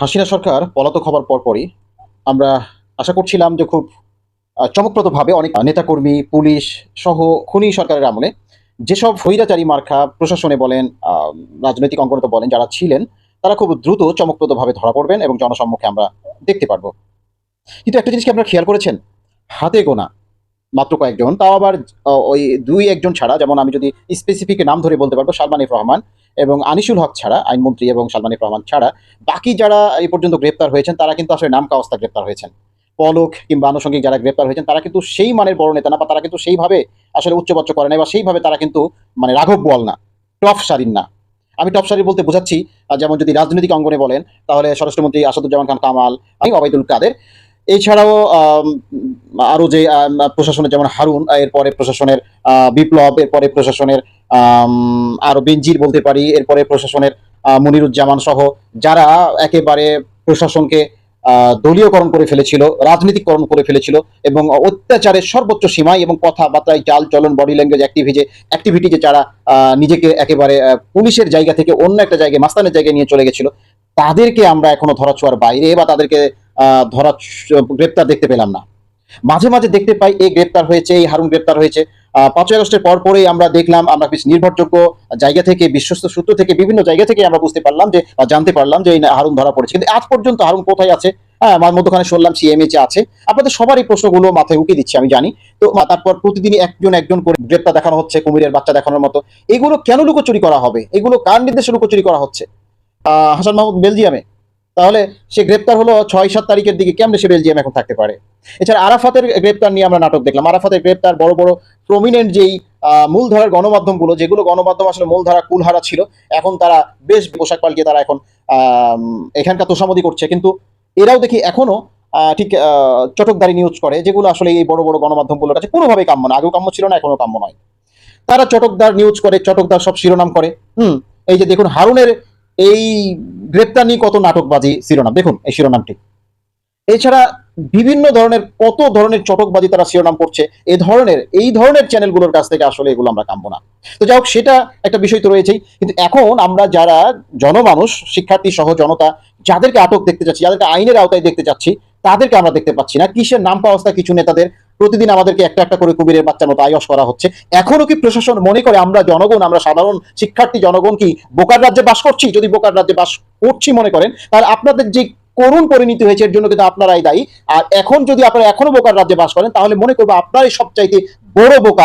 হাসিনা সরকার পলাতক হবার পরপরই আমরা আশা করছিলাম যে খুব চমকপ্রদভাবে অনেক নেতাকর্মী, পুলিশ সহ খুনি সরকারের আমলে যেসব ফৈরাচারী মার্কা প্রশাসনে বলেন রাজনৈতিক অঙ্গনে বলেন, যারা ছিলেন, তারা খুব দ্রুত চমকপ্রদভাবে ধরা পড়বেন এবং জনসম্মুখে আমরা দেখতে পারব। কিন্তু একটা জিনিস কি আপনারা খেয়াল করেছেন? হাতে গোনা। মাত্র কয়েকজন। তাও আবার ওই দুই একজন ছাড়া, যেমন আমি যদি স্পেসিফিক নাম ধরে বলতে পারব, সালমান এফ রহমান এবং আনিসুল হক ছাড়া, আইনমন্ত্রী এবং সালমান এফ রহমান ছাড়া। বাকি যারা এই পর্যন্ত গ্রেপ্তার হয়েছেন, তারা কিন্তু আসলে নাম কাওয়াস্তা গ্রেপ্তার হয়েছেন। পলক কিংবা আনুষঙ্গিক যারা গ্রেপ্তার হয়েছেন, তারা কিন্তু সেই মানের বড় নেতা না বা তারা কিন্তু সেইভাবে আসলে উচ্চবাচ্য করে না বা সেইভাবে তারা কিন্তু মানে রাঘব বল না, টপ সারিন না। আমি টপ সারি বলতে বোঝাচ্ছি যেমন যদি রাজনৈতিক অঙ্গনে বলেন, তাহলে স্বরাষ্ট্রমন্ত্রী আসাদুজ্জামান খান কামাল, আমি ওবায়দুল কাদের। এছাড়াও আম, আরও যে প্রশাসনের যেমন হারুন এরপরে প্রশাসনের বিপ্লব এরপরে প্রশাসনের আম, আরও বেঞ্জির বলতে পারি এরপরে প্রশাসনের মনিরুজ্জামান সহ যারা একেবারে প্রশাসনকে দলীয়করণ করে ফেলেছিল রাজনীতিকরণ করে ফেলেছিল এবং অত্যাচারের সর্বোচ্চ সীমায় এবং কথাবার্তায় চাল চলন বডি ল্যাঙ্গুয়েজ অ্যাক্টিভিজে অ্যাক্টিভিটি যে যারা নিজেকে একেবারে পুলিশের জায়গা থেকে অন্য একটা জায়গায় মাস্তানের জায়গায় নিয়ে চলে গেছিল তাদেরকে আমরা এখনও ধরাছোঁয়ার বাইরে বা তাদেরকে ধরা গ্রেপ্তার দেখতে পেলাম না। মাঝে মাঝে দেখতে পাই এই গ্রেপ্তার হয়েছে, এই হারুন গ্রেপ্তার হয়েছে। পাঁচই আগস্টের পর পরেই আমরা দেখলাম, আমরা বেশ নির্ভরযোগ্য জায়গা থেকে, বিশ্বস্ত সূত্র থেকে, বিভিন্ন জায়গা থেকে আমরা বুঝতে পারলাম যে জানতে পারলাম যে এই হারুন ধরা পড়েছে। কিন্তু আজ পর্যন্ত হারুন কোথায় আছে? হ্যাঁ আমার মধ্যখানে শুনলাম সিএমএচে আছে। আপনাদের সবারই প্রশ্নগুলো মাথায় উকি দিচ্ছে, আমি জানি। তো তারপর প্রতিদিনই একজন একজন করে গ্রেপ্তার দেখানো হচ্ছে, কুমিরের বাচ্চা দেখানোর মতো। এগুলো কেন লুকোচুরি করা হবে? এগুলো কার নির্দেশে লুকোচুরি করা হচ্ছে? হাসান মাহমুদ বেলজিয়ামে। তাহলে সে গ্রেপ্তার হলো ছয় সাত তারিখের দিকে কেমনে সে বেলজিয়াম এখন থাকতে পারে? এছাড়া আরাফাতের গ্রেপ্তার নিয়ে আমরা নাটক দেখলাম। আরাফাতের গ্রেপ্তার বড় বড় প্রমিনেন্ট যেই মূলধারার গণমাধ্যমগুলো যেগুলো গণমাধ্যম আসলে মূলধারা কুলহারা ছিল এখন তারা বেশ পোশাক পাল্টিয়ে তারা এখন এখানকার তোষামদি করছে। কিন্তু এরাও দেখি এখনও আহ, ঠিক চটকদারি নিউজ করে যেগুলো আসলে এই বড় বড় গণমাধ্যমগুলোর কাছে কোনোভাবেই কাম্য না আগেও কাম্য ছিল না এখনও কাম্য নয়। তারা চটকদার নিউজ করে চটকদার সব শিরোনাম করে। হুম এই যে দেখুন হারুনের এই গ্রেপ্তার নিয়ে কত নাটকবাজি শিরোনাম? দেখুন এই শিরোনামটি। এছাড়া বিভিন্ন ধরনের, কত ধরনের চটকবাজি তারা শিরোনাম করছে এই ধরনের এই ধরনের চ্যানেলগুলোর কাছ থেকে আসলে এগুলো আমরা কামবো না। তো যাই হোক, সেটা একটা বিষয় তো রয়েছেই। কিন্তু এখন আমরা যারা জনমানুষ, শিক্ষার্থী সহ জনতা, যাদেরকে আটক দেখতে চাচ্ছি, যাদেরকে আইনের আওতায় দেখতে চাচ্ছি, তাদেরকে আমরা দেখতে পাচ্ছি না। কিসের নাম পাওয়া কিছু নেতাদের প্রতিদিন আমাদেরকে একটা একটা করে কুমিরের বাচ্চা মতো আয়স করা হচ্ছে। এখনও কি প্রশাসন মনে করে আমরা জনগণ, আমরা সাধারণ শিক্ষার্থী জনগণ কি বোকার রাজ্যে বাস করছি? যদি বোকার রাজ্যে বাস করছি মনে করেন, তাহলে আপনাদের যে করুণ পরিণতি হয়েছে এর জন্য কিন্তু আপনারাই দায়ী। আর এখন যদি আপনারা এখনও বোকার রাজ্যে বাস করেন, তাহলে মনে করব আপনারাই সবচাইতে বড় বোকা।